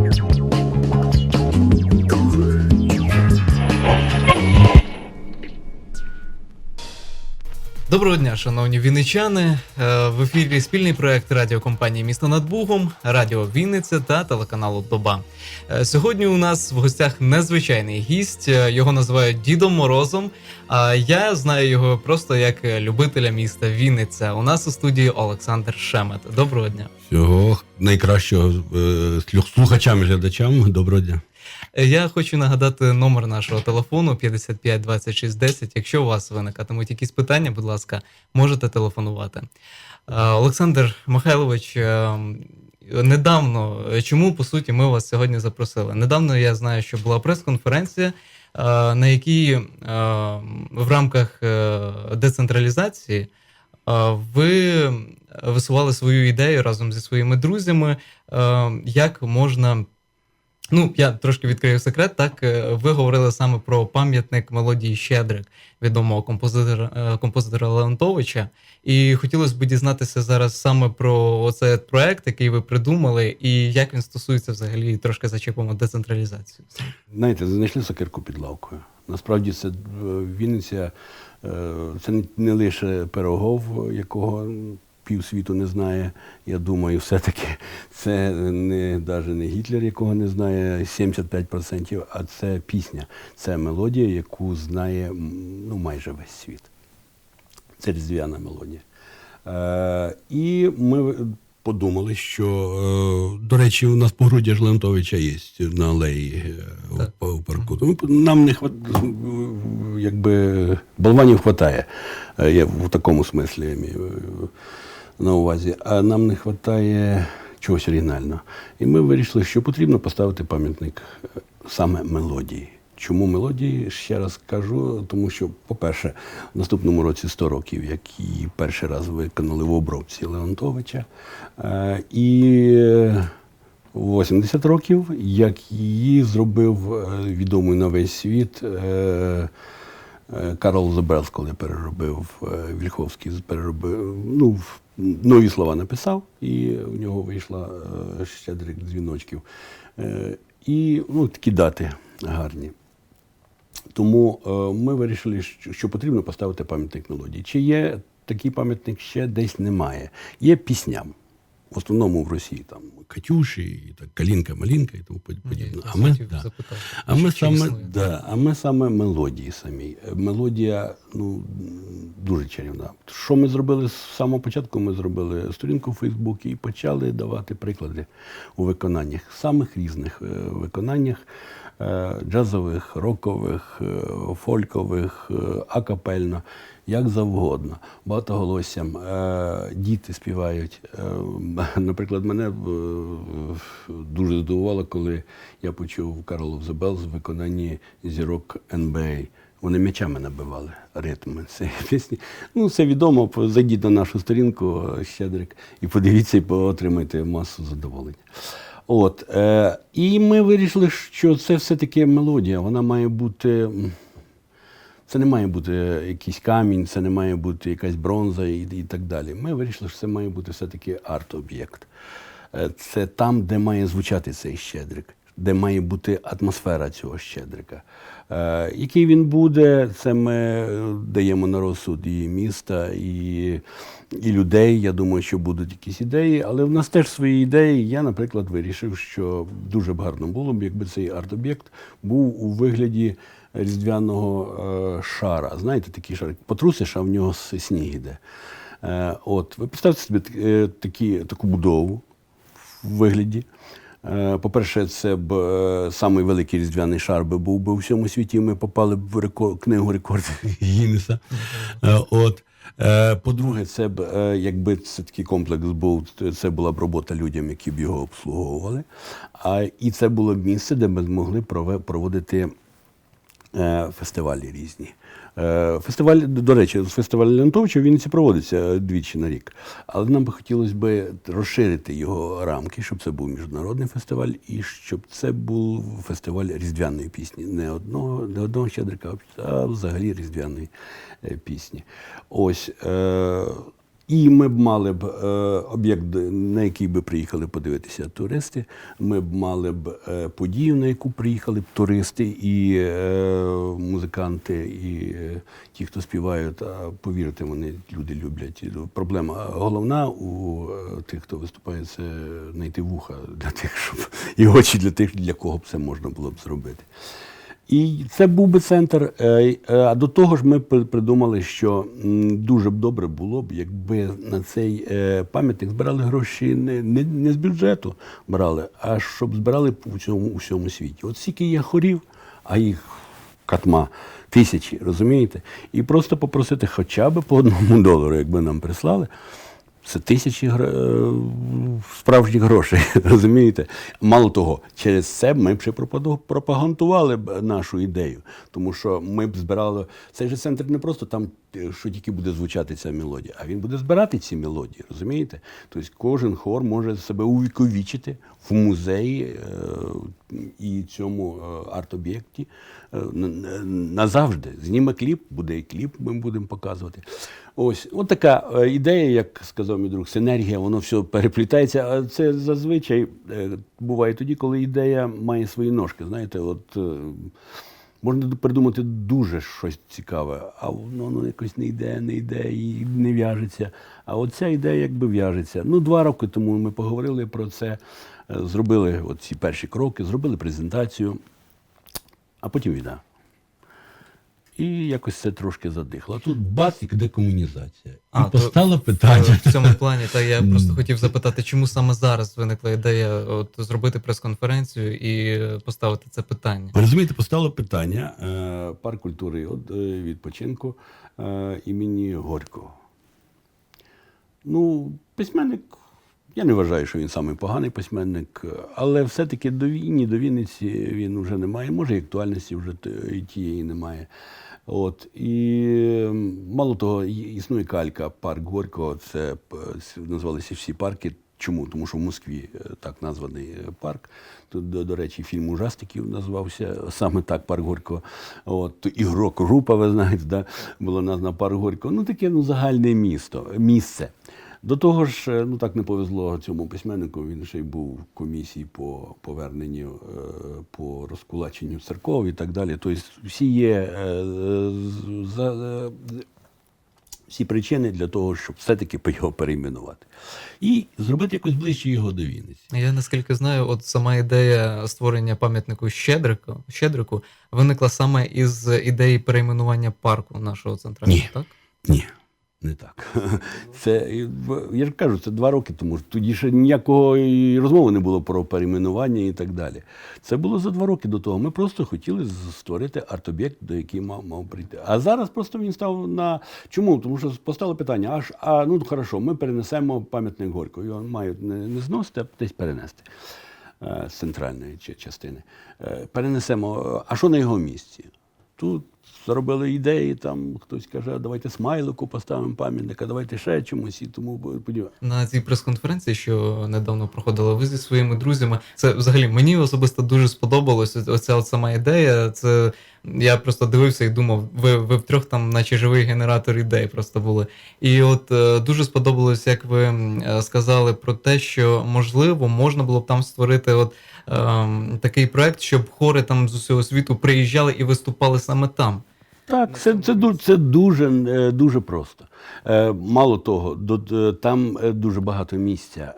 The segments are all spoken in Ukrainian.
Here's one. Доброго дня, шановні вінничани. Е, В ефірі спільний проект радіокомпанії Місто над Бугом, Радіо Вінниця та телеканалу Доба. Е, Сьогодні у нас в гостях незвичайний гість. Е, Його називають Дідом Морозом. А я знаю його просто як любителя міста Вінниця. У нас у студії Олександр Шемет. Доброго дня. Всього найкращого слух- слухачам і глядачам. Доброго дня. Е, Я хочу нагадати номер нашого телефону 55 26 10. Якщо у вас виникатимуть якісь питання, будь ласка, можете телефонувати. Е, Олександр Михайлович, е, недавно, чому по суті ми вас сьогодні запросили? Недавно я знаю, що була прес-конференція, на якій в рамках децентралізації ви висували свою ідею разом зі своїми друзями, як можна. Ну, я трошки відкрию секрет. Так, е, ви говорили саме про пам'ятник мелодії Щедрик відомого композитора, е, композитора Леонтовича. І хотілося б дізнатися зараз саме про оцей проект, який ви придумали, і як він стосується взагалі трошки зачепимо децентралізацію. Знаєте, знайшли сокирку під лавкою. Насправді це е, Вінниця, це не лише пирогов, якого півсвіту не знає. Я думаю, все-таки це не навіть не Гітлер, якого не знає 75%, а це пісня, це мелодія, яку знає ну, майже весь світ. Це різдвяна мелодія. Е, і ми подумали, що, е, до речі, у нас погруддя ж Леонтовича є на алеї е, Так. в парку. Тому нам не хват... якби болванів хватає. Е, Я в такому смислі я маю на увазі. А нам не вистачає чогось оригінального. І ми вирішили, що потрібно поставити пам'ятник е, саме мелодії. Чому мелодії? Ще раз кажу, тому що, по-перше, в наступному році 100 років, як її перший раз виконали в обробці Леонтовича. Е, І е, 80 років, як її зробив е, відомий на весь світ Карл Забелс, коли переробив Вільховський, переробив, ну, нові слова написав, і в нього вийшла ще щедрик дзвіночків. Е, І ну, такі дати гарні. Тому е, ми вирішили, що потрібно поставити пам'ятник мелодії. Чи є такий пам'ятник ще десь немає. Є пісням. В основному в Росії там Катюші, і так, Калінка, Малінка і тому подібне. А ми, да. а, ми саме, да, а ми саме мелодії самі. Е, Мелодія ну, дуже чарівна. Що ми зробили з самого початку? Ми зробили сторінку в Фейсбуці і почали давати приклади у виконаннях, самих різних е, виконаннях. Е, Джазових, рокових, е, фолькових, е, акапельно, як завгодно, багатоголоссям. Діти співають. Наприклад, мене дуже здивувало, коли я почув Карл Забел в виконанні зірок НБА. Вони м'ячами набивали ритми цієї пісні. Ну, це відомо. Зайдіть на нашу сторінку Щедрик і подивіться, і отримайте масу задоволення. От, е, і ми вирішили, що це все-таки мелодія. Вона має бути. Це не має бути якийсь камінь, це не має бути якась бронза і, і так далі. Ми вирішили, що це має бути все-таки арт-об'єкт. Е, Це там, де має звучати цей щедрик, де має бути атмосфера цього щедрика. Е, Який він буде, це ми е, даємо на розсуд і міста, і, і людей. Я думаю, що будуть якісь ідеї, але в нас теж свої ідеї. Я, наприклад, вирішив, що дуже б гарно було б, якби цей арт-об'єкт був у вигляді різдвяного е, шара. Знаєте, такий шар, потрусиш, а в нього сніг іде. Е, от, ви представте собі е, такі, таку будову в вигляді. Е, По-перше, це б е, самий великий різдвяний шар би був би у всьому світі. Ми попали б в рекор- книгу рекордів Гіннеса. Е, От. По-друге, це б, якби це такий комплекс був, це була б робота людям, які б його обслуговували. А, і це було б місце, де ми змогли проводити фестивалі різні. Е, Фестиваль, до речі, фестиваль Лянтовича в Вінниці проводиться двічі на рік. Але нам би хотілося б розширити його рамки, щоб це був міжнародний фестиваль і щоб це був фестиваль різдвяної пісні. Не одного, не одного щедрика, а взагалі різдвяної е, пісні. Ось. Е, І ми б мали б е, об'єкт, на який би приїхали подивитися туристи. Ми б мали б е, подію, на яку приїхали б туристи і е, музиканти, і е, ті, хто співають. А повірте, вони люди люблять. Проблема головна у е, тих, хто виступає, це знайти вуха для тих, щоб і очі для тих, для кого б це можна було б зробити. І це був би центр. Е, е, А до того ж, ми при- придумали, що дуже б добре було б, якби на цей е, пам'ятник збирали гроші не, не, не з бюджету брали, а щоб збирали у цьому у всьому світі. От скільки є хорів, а їх катма тисячі, розумієте? І просто попросити хоча б по одному долару, якби нам прислали. Це тисячі е, справжніх грошей, розумієте? Мало того, через це ми б ще пропагандували б нашу ідею. Тому що ми б збирали. Цей же центр не просто там, е, що тільки буде звучати ця мелодія, а він буде збирати ці мелодії, розумієте? Тобто кожен хор може себе увіковічити в музеї е, і цьому арт-об'єкті на- на- назавжди. Зніме кліп, буде і кліп, ми будемо показувати. Ось, от така е, ідея, як сказав мій друг, синергія, воно все переплітається. А це зазвичай е, буває тоді, коли ідея має свої ножки. Знаєте, от е, можна придумати дуже щось цікаве, а воно, воно якось не йде, не йде і не в'яжеться. А от ця ідея якби в'яжеться. Ну, два роки тому ми поговорили про це, зробили ці перші кроки, зробили презентацію, а потім війна. І якось це трошки задихло. А тут бац, і декомунізація. І А, то- постало питання. В цьому плані, та я просто хотів запитати, чому саме зараз виникла ідея от, зробити прес-конференцію і поставити це питання. Розумієте, постало питання е, парк культури от, е, відпочинку е, імені Горького. Ну, письменник, я не вважаю, що він самий поганий письменник, але все-таки до війни, до Вінниці він вже не має. Може, і актуальності вже тієї немає. От, і мало того, існує калька парк Горького, це назвалися всі парки. Чому? Тому що в Москві е, так названий парк. Тут, до, до речі, фільм ужастиків назвався саме так парк Горького. От, ігрок група, ви знаєте, да, було названо парк Горького. Ну, таке ну, загальне місто, місце. До того ж, е, ну так не повезло цьому письменнику. Він ще й був в комісії по поверненню, е, по розкулаченню церков і так далі. Тобто всі є е, за, всі причини для того, щоб все-таки його перейменувати. І зробити якось ближче його до Вінниці. Я наскільки знаю, от сама ідея створення пам'ятнику Щедрику, Щедрику виникла саме із ідеї перейменування парку нашого центрального, Ні. так? Ні, не так. Це я ж кажу, це два роки тому. Тоді ще ніякого розмови не було про перейменування і так далі. Це було за два роки до того. Ми просто хотіли створити арт-об'єкт, до який мав, мав прийти. А зараз просто він став на чому? Тому що постало питання: аж а ну хорошо, ми перенесемо пам'ятник Горького. Його мають не, не зносити, а десь перенести. е, З центральної частини. Е, Перенесемо. А що на його місці? Тут зробили ідеї, там хтось каже, давайте смайлику поставимо пам'ятник, а давайте ще чомусь і тому подібне. На цій прес-конференції, що недавно проходила ви зі своїми друзями, це взагалі мені особисто дуже сподобалось. Оця от сама ідея. Це я просто дивився і думав, ви, ви втрьох там, наче живий генератор ідей, просто були. І от е, дуже сподобалось, як ви е, сказали про те, що можливо можна було б там створити от ем, такий проект, щоб хори там з усього світу приїжджали і виступали саме там. Так, це, це, це дуже, е, дуже просто. Е, Мало того, е, там дуже багато місця,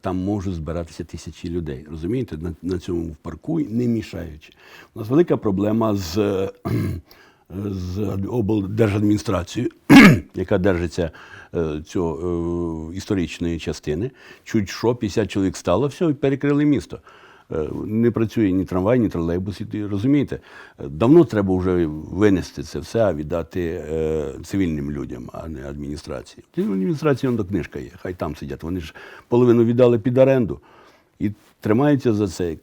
там можуть збиратися тисячі людей. Розумієте, на, на цьому парку не мішаючи. У нас велика проблема з, з облдержадміністрацією, яка держиться цього історичної частини. Чуть що, 50 чоловік стало, все, перекрили місто. Е, Не працює ні трамвай, ні тролейбус. І розумієте, давно треба вже винести це все, а віддати е, цивільним людям, а не адміністрації. В адміністрації воно книжка є, хай там сидять. Вони ж половину віддали під оренду і тримаються за це.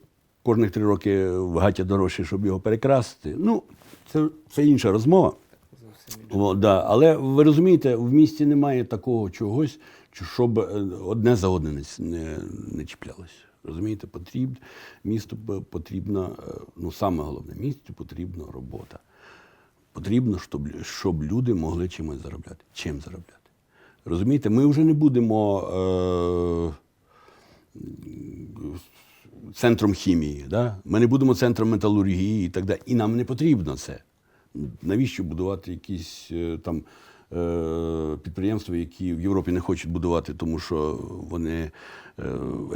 Кожних три роки вгаття дорожче, щоб його перекрасити. Ну, це, це інша розмова. О, да. Але ви розумієте, в місті немає такого чогось, щоб е, одне за одне не, не, не чіплялося. Розумієте, потрібно, місту п- потрібно, е, ну саме головне, місту потрібна робота. Потрібно, щоб, щоб люди могли чимось заробляти. Чим заробляти? Розумієте, ми вже не будемо е, центром хімії, да? ми не будемо центром металургії і так далі. І нам не потрібно це. Навіщо будувати якісь е, там е, підприємства, які в Європі не хочуть будувати, тому що вони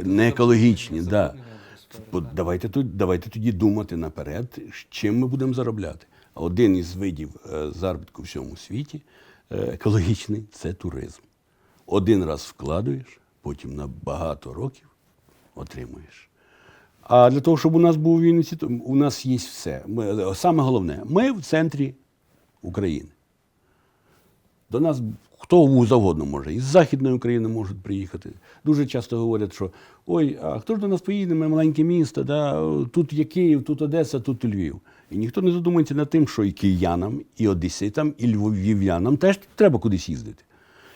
не екологічні. Да. Давайте, тут, давайте тоді думати наперед, чим ми будемо заробляти. Один із видів е, заробітку в всьому світі е, екологічний це туризм. Один раз вкладуєш, потім на багато років отримуєш. А для того, щоб у нас був Вінниці, у нас є все. Ми, саме головне, ми в центрі України. До нас хто завгодно може. Із Західної України можуть приїхати. Дуже часто говорять, що ой, а хто ж до нас поїде, ми маленьке місто, да? тут є Київ, тут Одеса, тут Львів. І ніхто не задумується над тим, що і киянам, і одеситам, і львів'янам теж треба кудись їздити.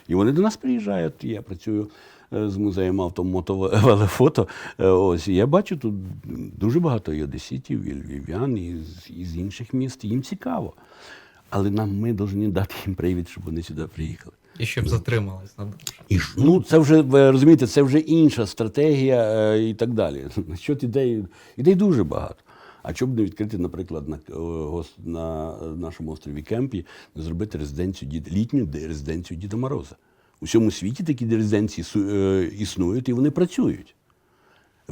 І вони до нас приїжджають. Я працюю е, з музеєм автомотовелефото. Ось я бачу тут дуже багато і одеситів, і львів'ян, і з, і з інших міст. Їм цікаво. Але нам ми повинні дати їм привід, щоб вони сюди приїхали. І щоб затримались надовше. І Ну, це вже ви розумієте, це вже інша стратегія е, і так далі. Що ідей, ідей дуже багато. А чому б не відкрити, наприклад, на, е, на нашому острові Кемпі, не зробити резиденцію Дід- літню резиденцію Діда Мороза? У всьому світі такі резиденції е, існують і вони працюють.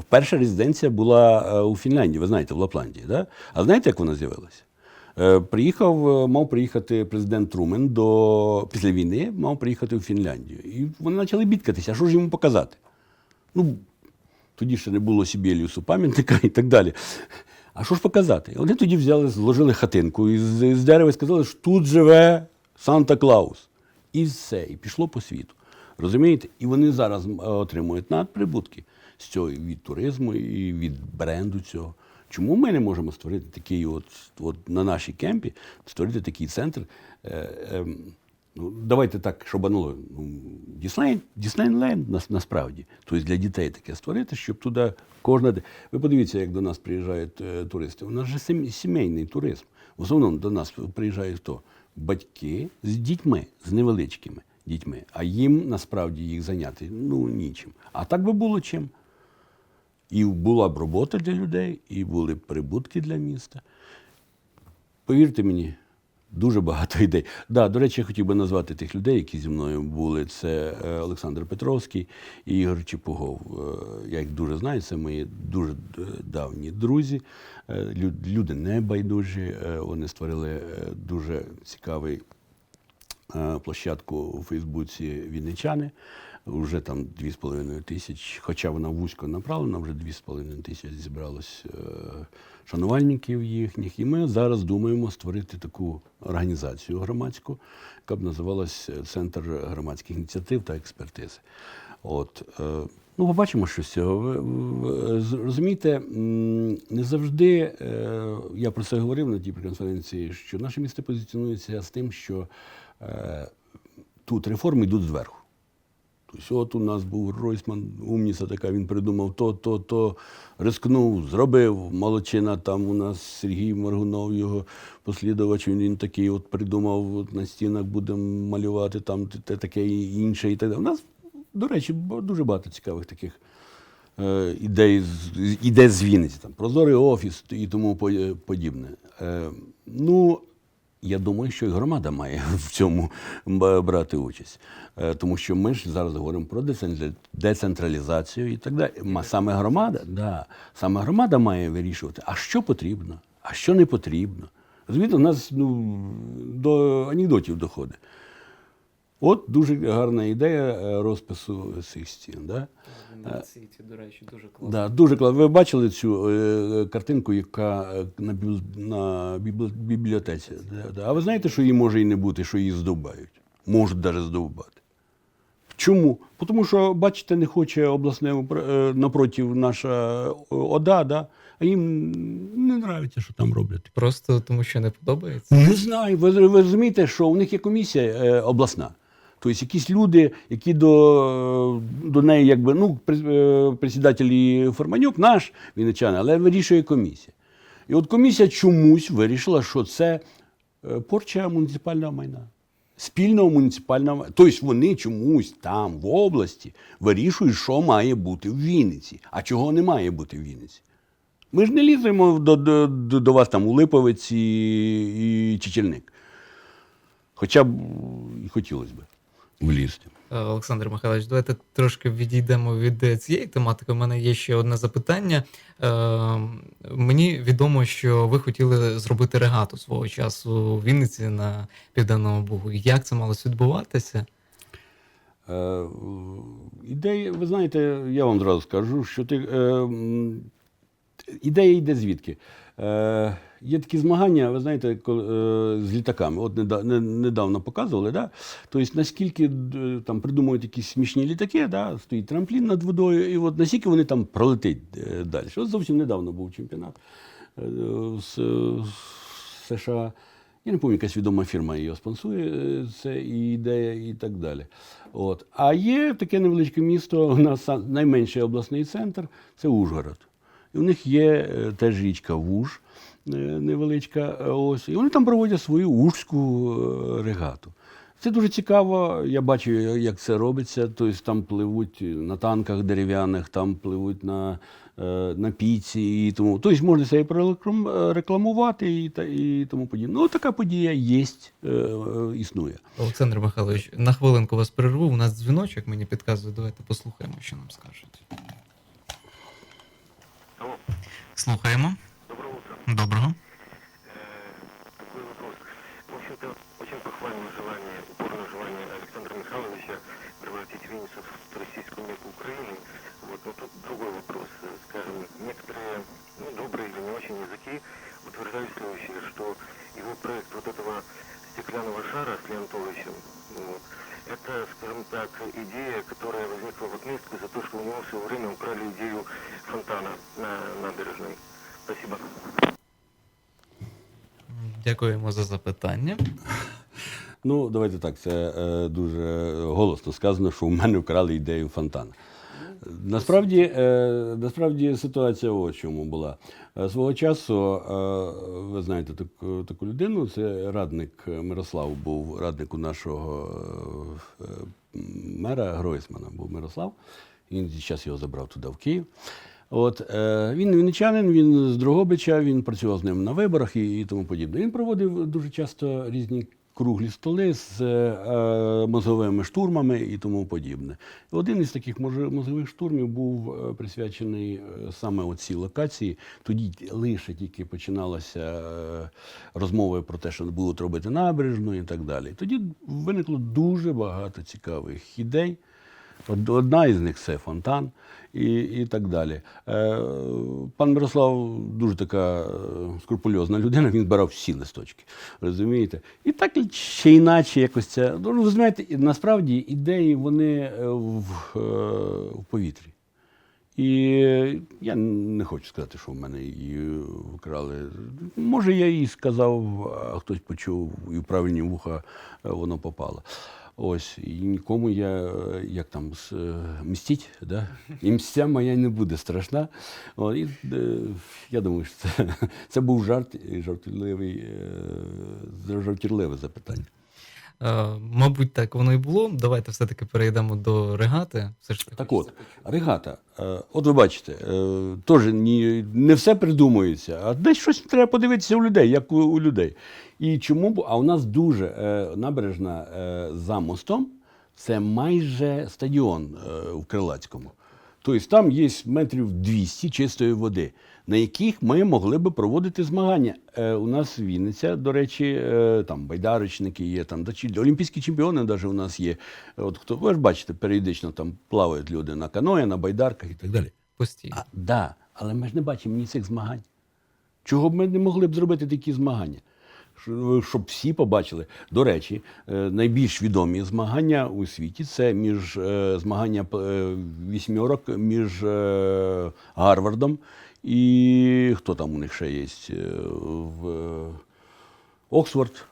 Перша резиденція була е, у Фінляндії, ви знаєте, в Лапландії. Да? А знаєте, як вона з'явилася? Е, Приїхав, е, мав приїхати президент Трумен до після війни, мав приїхати в Фінляндію. І вони почали бідкатися, а що ж йому показати? Ну, тоді ще не було Сібєліусу пам'ятника і так далі. А що ж показати? Вони тоді взяли, зложили хатинку із, з дерева і сказали, що тут живе Санта-Клаус. І все, і пішло по світу. Розумієте? І вони зараз отримують надприбутки з цього від туризму, і від бренду цього. Чому ми не можемо створити такий, от, от на нашій кемпі, створити такий центр? Е, ем, ну, давайте так, щоб ну, Діснейн, Діснейнленд нас, насправді. Тобто для дітей таке створити, щоб туди кожна. Ви подивіться, як до нас приїжджають е, туристи. У нас же сім- сімейний туризм. В основному до нас приїжджають хто? Батьки з дітьми, з невеличкими дітьми. А їм насправді їх зайняти ну, нічим. А так би було чим. І була б робота для людей, і були б прибутки для міста. Повірте мені, дуже багато ідей. Да, до речі, я хотів би назвати тих людей, які зі мною були. Це е, Олександр Петровський і Ігор Чепугов. Е, Я їх дуже знаю, це мої дуже е, давні друзі, люди небайдужі. Вони створили дуже цікавий площадку у Фейсбуці Вінничани. Вже там 2,5 тисяч, хоча вона вузько направлена, вже 2,5 тисяч зібралось е, шанувальників їхніх. І ми зараз думаємо створити таку організацію громадську, яка б називалась Центр громадських ініціатив та експертизи. От, е, ну, побачимо, що з цього. Розумієте, не завжди, е, я про це говорив на тій конференції, що наше місто позиціонується з тим, що е, тут реформи йдуть зверху. Тобто, от у нас був Ройсман, умніця така, він придумав то, то, то, рискнув, зробив. Молодчина, там у нас Сергій Моргунов, його послідувач, він, він такий от придумав, от на стінах будемо малювати, там те таке інше і так далі. У нас, до речі, дуже багато цікавих таких е, ідей, ідей з Вінниці, там, прозорий офіс і тому подібне. Е, ну, я думаю, що і громада має в цьому брати участь. Е, Тому що ми ж зараз говоримо про децентралі- децентралізацію і так далі. Саме громада, да, саме громада має вирішувати, а що потрібно, а що не потрібно. Звідти у нас ну, до анекдотів доходить. От дуже гарна ідея е, розпису цих стін. Да? до речі, дуже класно. Да, дуже класно. Ви бачили цю е, картинку, яка е, на, бібл... на бібл... бібліотеці? Да, да. А ви знаєте, що її може і не бути, що її здовбають? Можуть навіть здовбати. Чому? Тому що, бачите, не хоче обласне е, напротив наша е, ОДА, да? а їм не подобається, що там роблять. Просто тому, що не подобається. Не знаю. Ви, ви розумієте, що у них є комісія е, обласна. Тобто якісь люди, які до, до неї, якби, ну, е, председатель Форманюк наш вінничанин, але вирішує комісія. І от комісія чомусь вирішила, що це е, порча муніципального майна. спільного муніципального. Тобто вони чомусь там, в області, вирішують, що має бути в Вінниці, а чого не має бути в Вінниці. Ми ж не ліземо до, до, до, до вас там у Липовець і, і Чечельник. Хоча б і хотілося б влізти. Е, Олександр Михайлович, давайте трошки відійдемо від е, цієї тематики. У мене є ще одне запитання. Е, мені відомо, що ви хотіли зробити регату свого часу у Вінниці на Південному Бугу. Як це малось відбуватися? Е, ідея, ви знаєте, я вам зразу скажу, що ти, е, ідея йде звідки? Е, є такі змагання, ви знаєте, е, з літаками. От недавно показували, да? тобто наскільки е, там придумують якісь смішні літаки, да? стоїть трамплін над водою, і от наскільки вони там пролетять е, далі. От зовсім недавно був чемпіонат з США. Я не пам'ятаю, якась відома фірма його спонсує, це і ідея, і так далі. От. А є таке невеличке місто, у нас найменший обласний центр це Ужгород. І у них є е, теж річка Вуж е, невеличка. е, Ось, і вони там проводять свою ужську регату. Це дуже цікаво. Я бачу, як це робиться. Тобто там пливуть на танках дерев'яних, там пливуть на, на піці і тому. Тобто можна себе прореклам- рекламувати і, і тому подібне. Ну, така подія є, існує. Олександр Михайлович, на хвилинку вас перерву. У нас дзвіночок мені підказує. Давайте послухаємо, що нам скажуть. Алло, Слухаємо. доброе утро. Доброго. Э, Такой вопрос. В общем-то, очень похвальное желание, упорное желание Александра Михайловича превратить Винницу в туристическую мекку Украины. Вот, но тут другой вопрос. Э, Скажем, некоторые ну, добрые или не очень языки утверждают следующее, что его проект вот этого стеклянного шара с Леонтовичем, вот, это, скажем так, идея, которая возникла в отместку за то, что у него в свое время украли идею фонтана на набережной. Спасибо. Дякуємо за запитання. Ну, давайте так, це е, дуже голосно сказано, що у мене вкрали ідею фонтана. Насправді, е, насправді ситуація ось чому була. Е, Свого часу, е, ви знаєте таку, таку людину, це радник Мирослав був радник у нашого мера Гройсмана, був Мирослав. Він зараз його забрав туди, в Київ. От, він вінничанин, він з Дрогобича, він працював з ним на виборах і, і тому подібне. Він проводив дуже часто різні круглі столи з е, мозговими штурмами і тому подібне. Один із таких мозгових штурмів був е, присвячений е, саме оцій локації. Тоді лише тільки починалася розмови про те, що будуть робити набережну і так далі. Тоді виникло дуже багато цікавих ідей. Од- Одна із них це фонтан і, і так далі. Е, пан Мирослав дуже така е, скрупульозна людина, він збирав всі листочки. Розумієте? І так чи іначе якось це. Ну, і насправді ідеї вони е, в, в повітрі. І я не хочу сказати, що в мене її вкрали. Може, я їй сказав, а хтось почув, і в правильні вуха воно попало. Ось, і нікому я, як там, з е, мстіть, да? і мстя моя не буде страшна. О, і, е, я думаю, що це, це був жарт, і е, жартівливе запитання. Е, мабуть, так воно і було. Давайте все-таки перейдемо до регати. Все ж таки. Так от, регата. Е, От ви бачите, е, теж не все придумується, а десь щось треба подивитися у людей, як у, людей. І чому б, а у нас дуже набережна за мостом, це майже стадіон в Крилацькому. Тобто там є метрів 200 чистої води, на яких ми могли би проводити змагання. Е, у нас Вінниця, до речі, е, там байдарочники є, там та чи- олімпійські чемпіони навіть у нас є. От хто ви ж бачите, періодично там плавають люди на каное, на байдарках і так далі. Постійно. А, да, але ми ж не бачимо ні цих змагань. Чого б ми не могли б зробити такі змагання? Щоб всі побачили. До речі, е, найбільш відомі змагання у світі це між е, змагання е, вісьмірок між Гарвардом і хто там у них ще є е, в е, Оксфорд.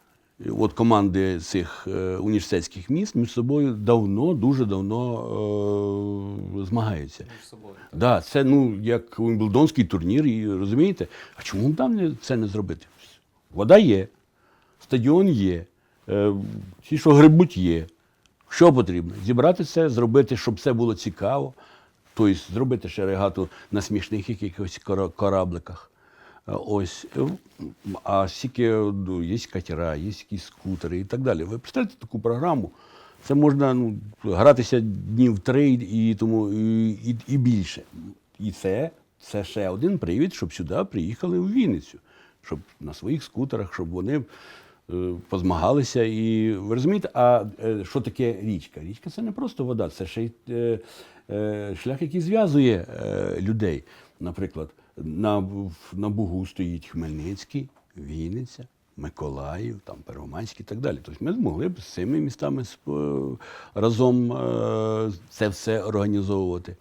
От команди цих е, університетських міст між собою давно, дуже давно е, змагаються. Між собою. Да, це ну як Вимблдонський турнір, і розумієте? А чому там це не зробити? Вода є, стадіон є, Е, ті, що грибуть, є. Що потрібно? Зібрати це, зробити, щоб все було цікаво. Тобто зробити ще регату на смішних якихось корабликах. Е, Ось. Е, А стільки ну, є катера, є якісь скутери і так далі. Ви представляєте таку програму? Це можна ну, гратися днів три і, тому, і, і, і більше. І це, це ще один привід, щоб сюди приїхали в Вінницю, щоб на своїх скутерах, щоб вони позмагалися. І ви розумієте, а е, що таке річка? Річка це не просто вода, це ще й е, е, шлях, який зв'язує е, людей. Наприклад, на, на Бугу стоїть Хмельницький, Вінниця. Миколаїв, там Первомайський і так далі. Тобто ми змогли б з цими містами разом е, це все організовувати.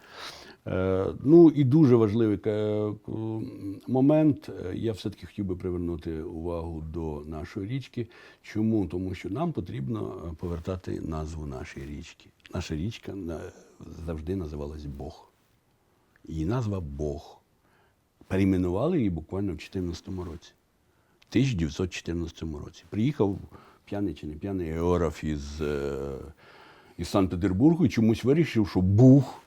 Е, Ну і дуже важливий момент. е, Я все-таки хотів би привернути увагу до нашої річки. Чому? Тому що нам потрібно е, повертати назву нашої річки. Наша річка завжди називалась Бог. Її назва Бог. Перейменували її буквально в 2014 році. В 1914 році. Приїхав п'яний чи не п'яний географ із, е, із Санкт-Петербургу і чомусь вирішив, що Буг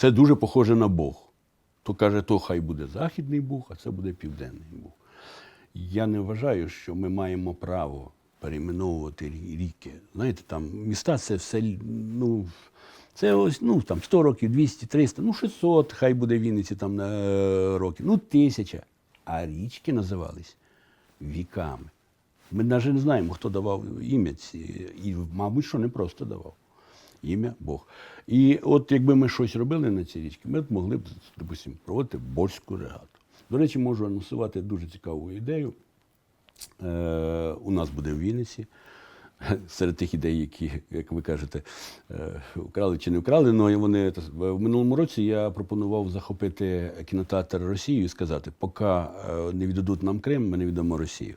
це дуже похоже на Бог. То каже, то хай буде Західний Буг, а це буде Південний Буг. Я не вважаю, що ми маємо право перейменовувати ріки. Знаєте, там міста це все, ну, це ось ну, там 100 років, 200, 300, ну 600, хай буде Вінниці там на е, років, ну тисяча. А річки називались віками. Ми навіть не знаємо, хто давав ім'я ці, і, мабуть, що не просто давав. Ім'я Бог. І от якби ми щось робили на цій річці, ми б могли б, допустимо, проводити борську регату. До речі, можу анонсувати дуже цікаву ідею. Е, у нас буде в Вінниці. Серед тих ідей, які, як ви кажете, е, вкрали чи не вкрали, але вони в минулому році я пропонував захопити кінотеатр Росію і сказати, поки е, не віддадуть нам Крим, ми не віддамо Росію.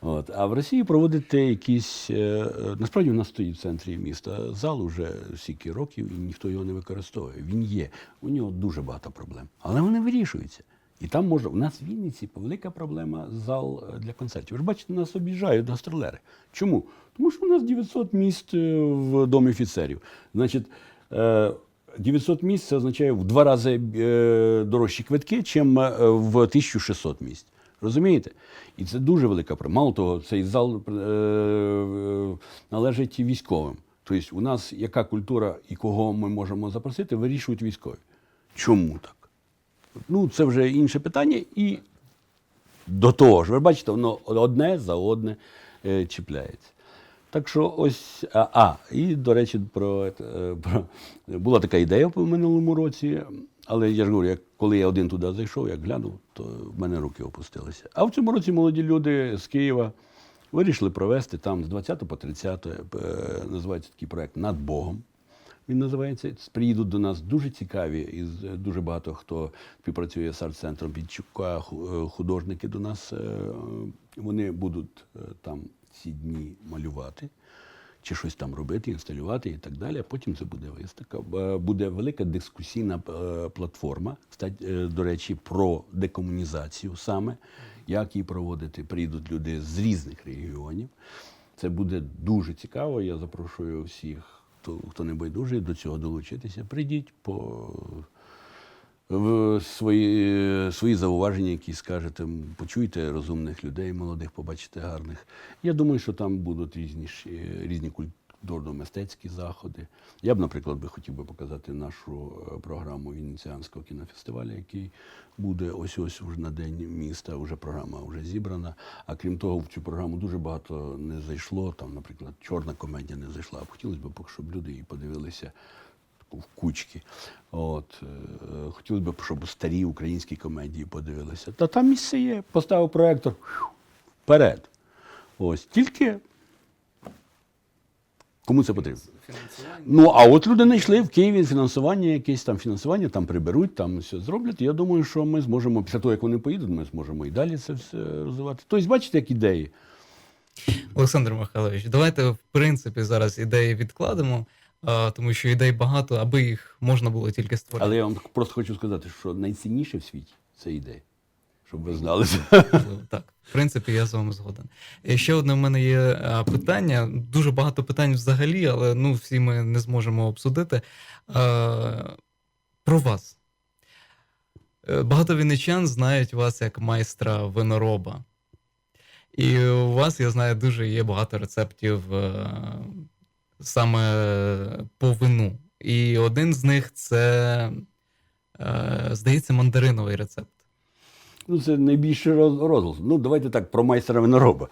От. А в Росії проводити якісь. е, е, Насправді в нас стоїть в центрі міста зал уже стільки років, і ніхто його не використовує. Він є. У нього дуже багато проблем. Але вони вирішуються. І там можна. У нас в Вінниці велика проблема зал е, для концертів. Ви ж бачите, нас об'їжджають гастролери. Чому? Тому що у нас 900 місць е, в домі офіцерів. Значить, е, 900 місць це означає в два рази е, дорожчі квитки, е, в 1600 місць. Розумієте? І це дуже велика проблема. Мало того, цей зал е, е, належить військовим. Тобто, у нас яка культура і кого ми можемо запросити, вирішують військові. Чому так? Ну, це вже інше питання. І до того ж, ви бачите, воно одне за одне е, чіпляється. Так що ось. А, а і до речі, про, е, про була така ідея в минулому році, але я ж говорю, як, коли я один туди зайшов, як глянув, то в мене руки опустилися. А в цьому році молоді люди з Києва вирішили провести там з 20 по 30, е, називається такий проект над Богом. Він називається. Приїдуть до нас дуже цікаві, і дуже багато хто співпрацює з арт-центром Підчука, е, художники до нас. е, Вони будуть е, там ці дні малювати, чи щось там робити, інсталювати і так далі. Потім це буде виставка. Буде велика дискусійна е, платформа, е, до речі, про декомунізацію саме, як її проводити. Прийдуть люди з різних регіонів. Це буде дуже цікаво. Я запрошую всіх, хто, хто не байдужий, до цього долучитися. Прийдіть по свої, свої зауваження, які скажете, почуйте розумних людей, молодих, побачите гарних. Я думаю, що там будуть різні, е, різні культурно-мистецькі заходи. Я б, наприклад, би хотів би показати нашу е, програму Венеціанського кінофестивалю, який буде ось ось вже на день міста. Вже програма вже зібрана. А крім того, в цю програму дуже багато не зайшло. Там, наприклад, чорна комедія не зайшла. Хотілося б, щоб люди її подивилися в кучки. От, е, хотілося б, щоб старі українські комедії подивилися. Та там місце є. Поставив проектор вперед. Ось тільки кому це потрібно? Ну, а от люди знайшли в Києві фінансування, якесь там фінансування, там приберуть, там все зроблять. Я думаю, що ми зможемо, після того, як вони поїдуть, ми зможемо і далі це все розвивати. Тобто, бачите, як ідеї. Олександр Михайлович, давайте в принципі зараз ідеї відкладемо, а, тому що ідей багато, аби їх можна було тільки створити. Але я вам просто хочу сказати, що найцінніше в світі це ідея. щоб ви знали. Так, в принципі, я з вами згоден. І ще одне в мене є питання. Дуже багато питань взагалі, але ну, всі ми не зможемо обсудити. Е, Про вас. Е, Багато вінничан знають вас як майстра винороба. І у вас, я знаю, дуже є багато рецептів е, саме по вину. І один з них це, е, здається, мандариновий рецепт. Ну, це найбільший роз- розголос. Ну, давайте так, про майстра винороба.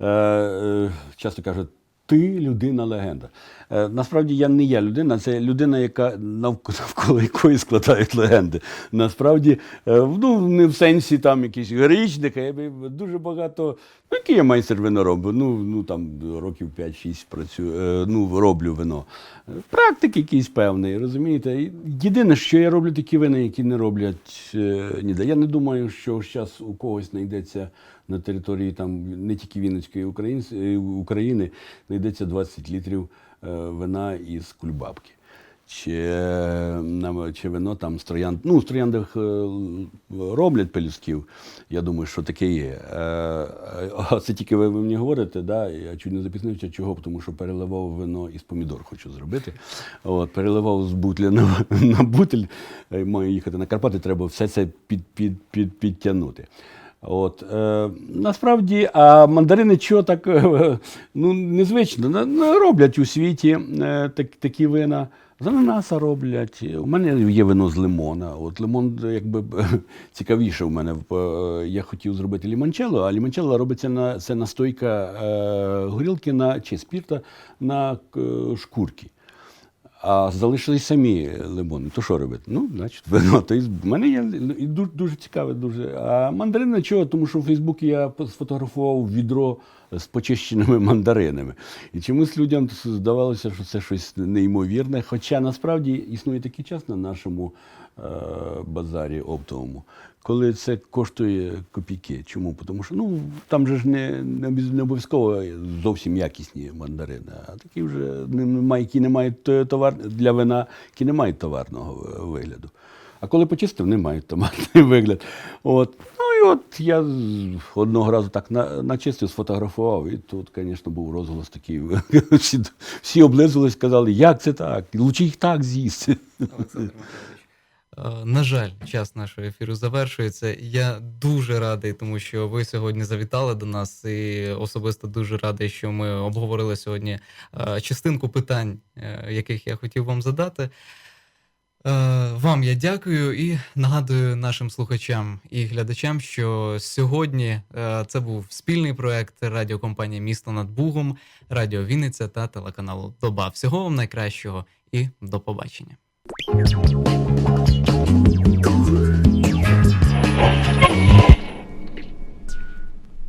Е, е, часто кажуть, ти людина легенда. Е, насправді я не я людина, це людина, яка навколо, навколо якої складають легенди. Насправді, е, ну, не в сенсі там якийсь героїчник, а я дуже багато. Ну, який я майстер виноробу? Ну, ну там років 5-6 працюю, е, ну, роблю вино. Практик якийсь певний, розумієте? Єдине, що я роблю такі вина, які не роблять ніде. Я не думаю, що зараз у когось знайдеться на території там не тільки Вінницької е, України, знайдеться 20 літрів е, вина із кульбабки. Чи, чи вино там з троянд. Ну, з трояндах е, роблять пелюсків. Я думаю, що таке є. Це тільки ви, ви мені говорите, да? я чуть не запізнився. Чого? Тому що переливав вино із помідор, хочу зробити. От, переливав з бутля на, на бутель. Маю їхати на Карпати, треба все це під, під, під, підтягнути. От, е, насправді, а мандарини чого так е, ну, незвично. Роблять у світі е, так, такі вина. З ананаса роблять. У мене є вино з лимона. От лимон, якби цікавіше у мене. Е, Я хотів зробити лімончелло, а лімончелло робиться на це настойка е, горілки на чи спірта на е, шкурки. А залишились самі лимони. То що робити? Ну, значить, вино. Тобто, в мене є і дуже, дуже цікаве. Дуже. А мандарини чого? Тому що в Фейсбуці я сфотографував відро з почищеними мандаринами. І чомусь людям здавалося, що це щось неймовірне. Хоча насправді існує такий час на нашому е, базарі оптовому, коли це коштує копійки. Чому? Тому що ну, там же ж не, не обов'язково зовсім якісні мандарини, а такі вже немає, які не мають то- товар для вина, які не мають товарного вигляду. А коли почистив, не мають томатний вигляд. От. Ну і от я одного разу так на, начистив, сфотографував, і тут, звісно, був розголос такий. всі, всі облизувались, сказали, як це так? Лучше їх так з'їсти. Е, На жаль, час нашого ефіру завершується. Я дуже радий, тому що ви сьогодні завітали до нас, і особисто дуже радий, що ми обговорили сьогодні е, частинку питань, е, яких я хотів вам задати. Вам я дякую і нагадую нашим слухачам і глядачам, що сьогодні це був спільний проект радіокомпанії Місто над Бугом, Радіо Вінниця та телеканалу Доба. Всього вам найкращого і до побачення. Thank you.